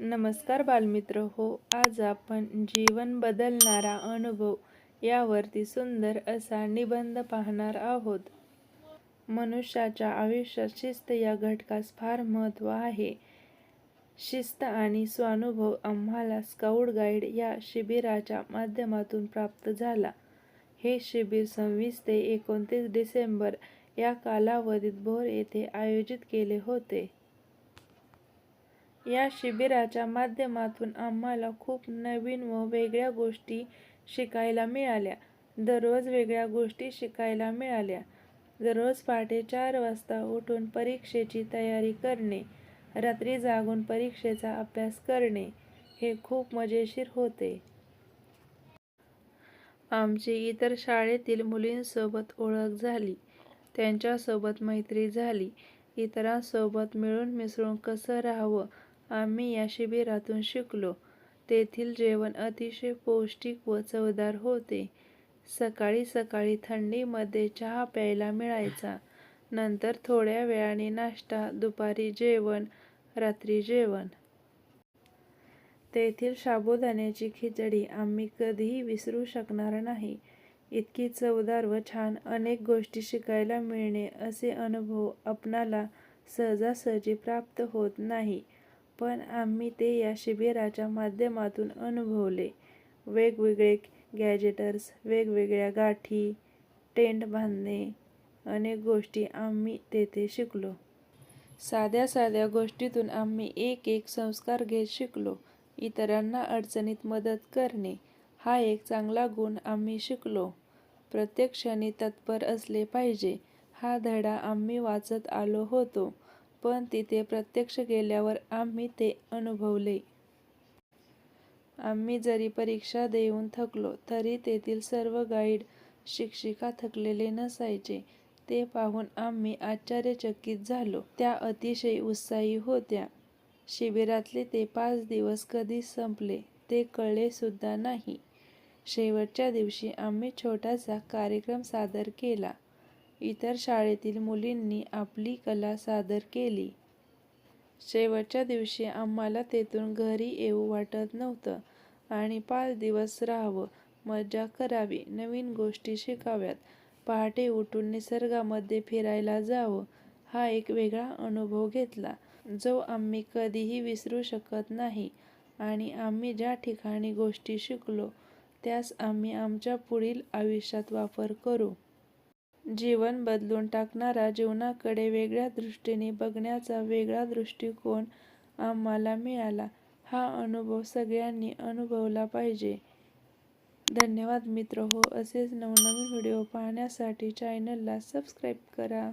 नमस्कार बालमित्र. हो आज आपण जीवन बदलणारा अनुभव यावरती सुंदर असा निबंध पाहणार आहोत. मनुष्याच्या आयुष्यात शिस्त या घटकास फार महत्त्व आहे. शिस्त आणि स्वानुभव आम्हाला स्काउट गाईड या शिबिराच्या माध्यमातून प्राप्त झाला. हे शिबिर सव्वीस ते एकोणतीस डिसेंबर या कालावधीत भोर येथे आयोजित केले होते. या शिबिराच्या माध्यमातून आम्हाला खूप नवीन व वेगळ्या गोष्टी शिकायला मिळाल्या. दररोज वेगळ्या गोष्टी शिकायला मिळाल्या. दररोज पहाटे चार वाजता उठून परीक्षेची तयारी करणे रात्री जागून परीक्षेचा अभ्यास करणे हे खूप मजेशीर होते. आमची इतर शाळेतील मुलींसोबत ओळख झाली. त्यांच्यासोबत मैत्री झाली. इतरांसोबत मिळून मिसळून कसं राहावं आम्ही या शिबिरातून शिकलो. तेथील जेवण अतिशय पौष्टिक व चवदार होते. सकाळी सकाळी थंडीमध्ये चहा प्यायला मिळायचा. नंतर थोड्या वेळाने नाश्ता दुपारी जेवण रात्री जेवण. तेथील साबुदाण्याची खिचडी आम्ही कधीही विसरू शकणार नाही. इतकी चवदार व छान अनेक गोष्टी शिकायला मिळणे असे अनुभव आपणाला सहजासहजी प्राप्त होत नाही. पण आम्ही ते या शिबिराच्या माध्यमातून अनुभवले. वेगवेगळे गॅजेटर्स वेगवेगळ्या गाठी टेंट बांधणे अनेक गोष्टी आम्ही तेथे शिकलो. साध्या साध्या गोष्टीतून आम्ही एक एक संस्कार घेत शिकलो. इतरांना अडचणीत मदत करणे हा एक चांगला गुण आम्ही शिकलो. प्रत्येक क्षणी तत्पर असले पाहिजे हा धडा आम्ही वाचत आलो होतो. पण तिथे प्रत्यक्ष गेल्यावर आम्ही ते अनुभवले. आम्ही जरी परीक्षा देऊन थकलो तरी तेथील सर्व गाईड शिक्षिका थकलेले नसायचे. ते पाहून आम्ही आश्चर्यचकित झालो. त्या अतिशय उत्साही होत्या. शिबिरातले ते पाच दिवस कधी संपले ते कळले सुद्धा नाही. शेवटच्या दिवशी आम्ही छोटासा कार्यक्रम सादर केला. इतर शाळेतील मुलींनी आपली कला सादर केली. शेवटच्या दिवशी आम्हाला तेथून घरी येऊ वाटत नव्हतं आणि पाच दिवस राहावं मजा करावी नवीन गोष्टी शिकाव्यात. पहाटे उठून निसर्गामध्ये फिरायला जावं हा एक वेगळा अनुभव घेतला जो आम्ही कधीही विसरू शकत नाही. आणि आम्ही ज्या ठिकाणी गोष्टी शिकलो त्यास आम्ही आमच्या पुढील आयुष्यात वापर करू. जीवन बदलून टाकणारा जीवनाकडे वेगळ्या दृष्टीने बघण्याचा वेगळा दृष्टिकोन आम्हाला मिळाला. हा अनुभव सगळ्यांनी अनुभवला पाहिजे. धन्यवाद मित्र. हो असेच नवनवीन व्हिडिओ पाहण्यासाठी चॅनलला सबस्क्राईब करा.